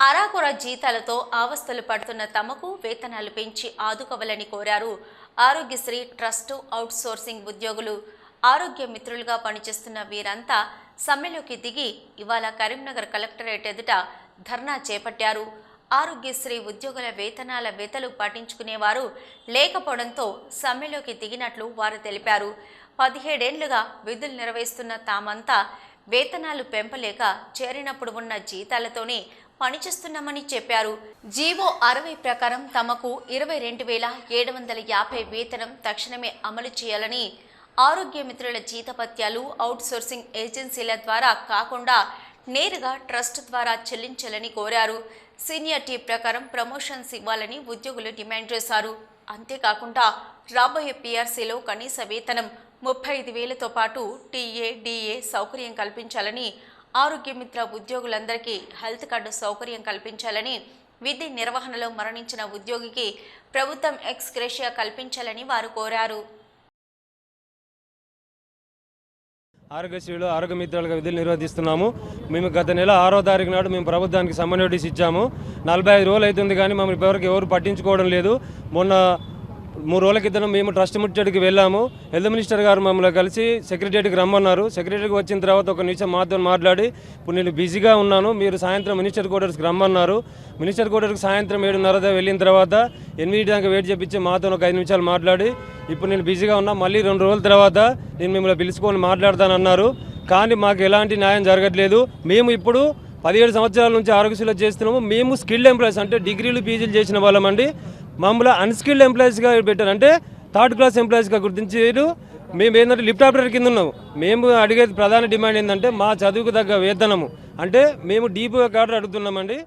అరాకొర జీతాలతో ఆవస్థలు పడుతున్న తమకు వేతనాలు పెంచి ఆదుకోవాలని కోరారు. ఆరోగ్యశ్రీ ట్రస్టు అవుట్సోర్సింగ్ ఉద్యోగులు ఆరోగ్య మిత్రులుగా పనిచేస్తున్న వీరంతా సమ్మెలోకి దిగి ఇవాళ కరీంనగర్ కలెక్టరేట్ ఎదుట ధర్నా చేపట్టారు. ఆరోగ్యశ్రీ ఉద్యోగుల వేతనాల వేతలు పాటించుకునేవారు లేకపోవడంతో సమ్మెలోకి దిగినట్లు వారు తెలిపారు. పదిహేడేండ్లుగా విధులు నిర్వహిస్తున్న తామంతా వేతనాలు పెంపలేక చేరినప్పుడు ఉన్న జీతాలతోనే పనిచేస్తున్నామని చెప్పారు. జీవో అరవై ప్రకారం తమకు ఇరవై రెండు వేల ఏడు వందల యాభై వేతనం తక్షణమే అమలు చేయాలని ఆరోగ్య మిత్రుల జీతపత్యాలు అవుట్సోర్సింగ్ ఏజెన్సీల ద్వారా కాకుండా నేరుగా ట్రస్ట్ ద్వారా చెల్లించాలని కోరారు. సీనియారిటీ ప్రకారం ప్రమోషన్స్ ఇవ్వాలని ఉద్యోగులు డిమాండ్ చేశారు. అంతేకాకుండా రాబోయే పీఆర్సీలో కనీస వేతనం ముప్పై ఐదు వేలతో పాటు టీఏ డిఏ సౌకర్యం కల్పించాలని ఆరోగ్య మిత్ర ఉద్యోగులందరికీ హెల్త్ కార్డు సౌకర్యం కల్పించాలని విధి నిర్వహణలో మరణించిన ఉద్యోగికి ప్రభుత్వం ఎక్స్గ్రేషియా కల్పించాలని వారు కోరారు. ఆరోగ్యశ్రీలో ఆరోగ్య మిత్రులుగా విధులు నిర్వహిస్తున్నాము మేము గత నెల ఆరో తారీఖు నాడు మేము ప్రభుత్వానికి సమ్మన్ నోటీస్ ఇచ్చాము. నలభై ఐదు రోజులు అవుతుంది కానీ మమ్మల్ని ఎవరికి ఎవరు పట్టించుకోవడం లేదు. మొన్న మూడు రోజుల క్రితం మేము ట్రస్ట్ ముట్టడికి వెళ్ళాము. హెల్త్ మినిస్టర్ గారు మమ్మల్ని కలిసి సెక్రటరీకి రమ్మన్నారు. సెక్రటరీకి వచ్చిన తర్వాత ఒక నిమిషం మాతో మాట్లాడి ఇప్పుడు నేను బిజీగా ఉన్నాను మీరు సాయంత్రం మినిస్టర్ క్వార్టర్స్కి రమ్మన్నారు. మినిస్టర్ క్వార్టర్కి సాయంత్రం ఏడున్నర వెళ్ళిన తర్వాత ఎనిమిది దాకా వెయిట్ చేపించి మాతో ఒక ఐదు నిమిషాలు మాట్లాడి ఇప్పుడు నేను బిజీగా ఉన్నా మళ్ళీ రెండు రోజుల తర్వాత నేను మిమ్మల్ని పిలుచుకొని మాట్లాడతానన్నారు. కానీ మాకు ఎలాంటి న్యాయం జరగట్లేదు. మేము ఇప్పుడు పదిహేడు సంవత్సరాల నుంచి ఆరోగ్యశ్రీలో చేస్తున్నాము. మేము స్కిల్డ్ ఎంప్లాయీస్ అంటే డిగ్రీలు పీజీలు చేసిన వాళ్ళమండి. మమ్మల్ని అన్స్కిల్డ్ ఎంప్లాయీస్గా పెట్టారు. అంటే థర్డ్ క్లాస్ ఎంప్లాయీస్గా గుర్తించారు. మేము ఏంటంటే లిఫ్ట్ ఆపరేటర్ కింద ఉన్నాము. మేము అడిగేది ప్రధాన డిమాండ్ ఏంటంటే మా చదువుకు తగ్గ వేతనము. అంటే మేము డీపీ కార్డు అడుగుతున్నామండి.